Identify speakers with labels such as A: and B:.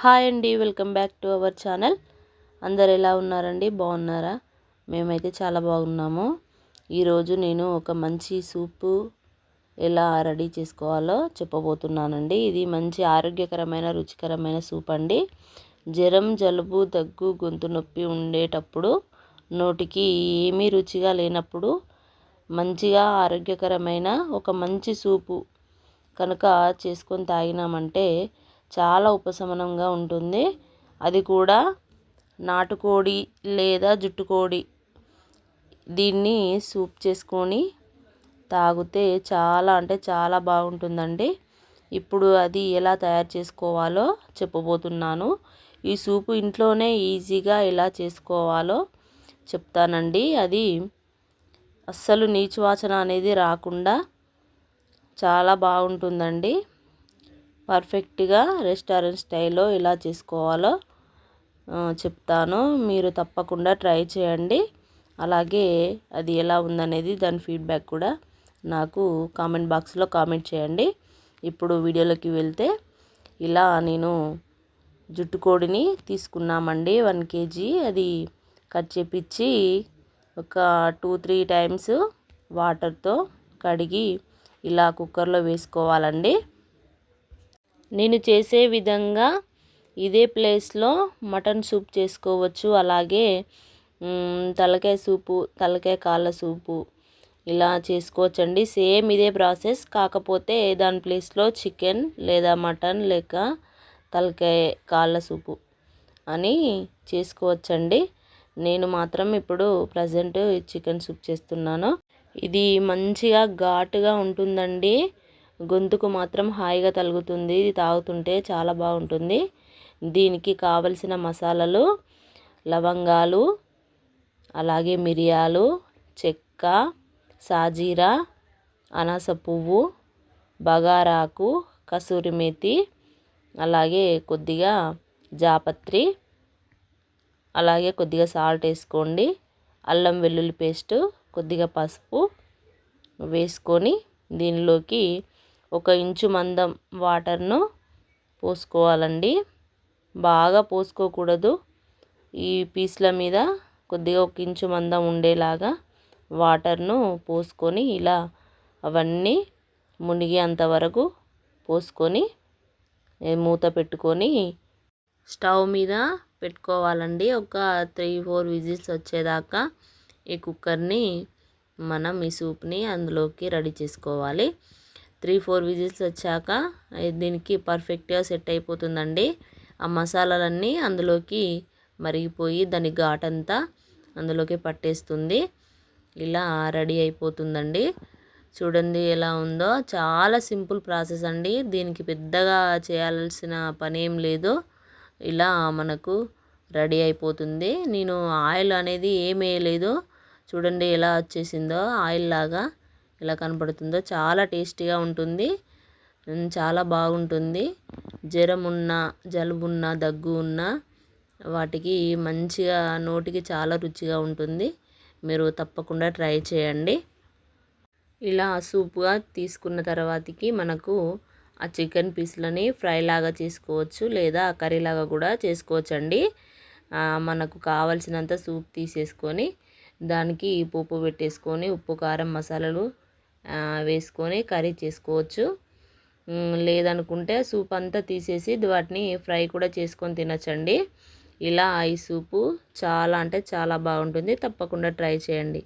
A: Hi అండి welcome back to our channel. అందరు ఎలా ఉన్నారండి? బాగున్నారా? మేమైతే చాలా బాగున్నాము. ఈరోజు నేను ఒక మంచి సూపు ఎలా రెడీ చేసుకోవాలో చెప్పబోతున్నానండి. ఇది మంచి ఆరోగ్యకరమైన రుచికరమైన సూప్ అండి. జ్వరం జలుబు దగ్గు గొంతు నొప్పి ఉండేటప్పుడు నోటికి ఏమీ రుచిగా లేనప్పుడు మంచిగా ఆరోగ్యకరమైన ఒక మంచి సూపు కనుక చేసుకొని తాగినామంటే చాలా ఉపశమనంగా ఉంటుంది. అది కూడా నాటుకోడి లేదా జుట్టుకోడి. దీన్ని సూప్ చేసుకొని తాగితే చాలా అంటే చాలా బాగుంటుందండి. ఇప్పుడు అది ఎలా తయారు చేసుకోవాలో చెప్పబోతున్నాను. ఈ సూపు ఇంట్లోనే ఈజీగా ఎలా చేసుకోవాలో చెప్తానండి. అది అస్సలు నీచువాచన అనేది రాకుండా చాలా బాగుంటుందండి. పర్ఫెక్ట్గా రెస్టారెంట్ స్టైల్లో ఎలా చేసుకోవాలో చెప్తాను. మీరు తప్పకుండా ట్రై చేయండి. అలాగే అది ఎలా ఉందనేది దాని ఫీడ్బ్యాక్ కూడా నాకు కామెంట్ బాక్స్లో కామెంట్ చేయండి. ఇప్పుడు వీడియోలోకి వెళ్తే ఇలా నేను జుట్టుకోడిని తీసుకున్నామండి. One KG. అది కట్ చేపించి ఒక టూ త్రీ టైమ్స్ వాటర్తో కడిగి ఇలా కుక్కర్లో వేసుకోవాలండి. నేను చేసే విధంగా ఇదే ప్లేస్లో మటన్ సూప్ చేసుకోవచ్చు. అలాగే తలకాయ సూపు తలకాయ కాళ్ళ సూపు ఇలా చేసుకోవచ్చండి. సేమ్ ఇదే ప్రాసెస్. కాకపోతే దాని ప్లేస్లో చికెన్ లేదా మటన్ లేక తలకాయ కాళ్ళ సూపు అని చేసుకోవచ్చండి. నేను మాత్రం ఇప్పుడు ప్రజెంట్ చికెన్ సూప్ చేస్తున్నాను. ఇది మంచిగా ఘాటుగా ఉంటుందండి. గొంతుకు మాత్రం హాయిగా తలుగుతుంది. ఇది తాగుతుంటే చాలా బాగుంటుంది. దీనికి కావలసిన మసాలాలు లవంగాలు అలాగే మిరియాలు చెక్క సాజీరా అనాస పువ్వు బగారాకు కసూరి మేతి అలాగే కొద్దిగా జాపత్రి అలాగే కొద్దిగా సాల్ట్ వేసుకోండి. అల్లం వెల్లుల్లి పేస్టు కొద్దిగా పసుపు వేసుకొని దీనిలోకి ఒక ఇంచు మందం వాటర్ను పోసుకోవాలండి. బాగా పోసుకోకూడదు. ఈ పీస్ల మీద కొద్దిగా ఒక ఇంచు మందం ఉండేలాగా వాటర్ను పోసుకొని ఇలా అవన్నీ మునిగేంత వరకు పోసుకొని మూత పెట్టుకొని స్టవ్ మీద పెట్టుకోవాలండి. ఒక త్రీ ఫోర్ విజిల్స్ వచ్చేదాకా ఈ కుక్కర్ని మనం ఈ సూప్ని అందులోకి రెడీ చేసుకోవాలి. త్రీ ఫోర్ విజిల్స్ వచ్చాక దీనికి పర్ఫెక్ట్గా సెట్ అయిపోతుందండి. ఆ మసాలాలన్నీ అందులోకి మరిగిపోయి దాని ఘాటంతా అందులోకి పట్టేస్తుంది. ఇలా రెడీ అయిపోతుందండి. చూడండి ఎలా ఉందో. చాలా సింపుల్ ప్రాసెస్ అండి. దీనికి పెద్దగా చేయాల్సిన పని ఏం లేదు. ఇలా మనకు రెడీ అయిపోతుంది. నేను ఆయిల్ అనేది ఏం వేయలేదు. చూడండి ఎలా వచ్చేసిందో. ఆయిల్ లాగా ఎలా కనపడుతుందో చాలా టేస్టీగా ఉంటుంది. చాలా బాగుంటుంది. జ్వరం ఉన్న జలుబు దగ్గు ఉన్న వాటికి మంచిగా నోటికి చాలా రుచిగా ఉంటుంది. మీరు తప్పకుండా ట్రై చేయండి. ఇలా సూప్గా తీసుకున్న తర్వాతకి మనకు ఆ చికెన్ పీస్లని ఫ్రై లాగా చేసుకోవచ్చు లేదా కర్రీలాగా కూడా చేసుకోవచ్చు అండి మనకు కావలసినంత సూప్ తీసేసుకొని దానికి పోపు పెట్టేసుకొని ఉప్పు కారం మసాలాలు వేసుకొని కర్రీ చేసుకోవచ్చు. లేదనుకుంటే సూప్ అంతా తీసేసి వాటిని ఫ్రై కూడా చేసుకొని తినచ్చండి. ఇలా ఈ సూపు చాలా అంటే చాలా బాగుంటుంది. తప్పకుండా ట్రై చేయండి.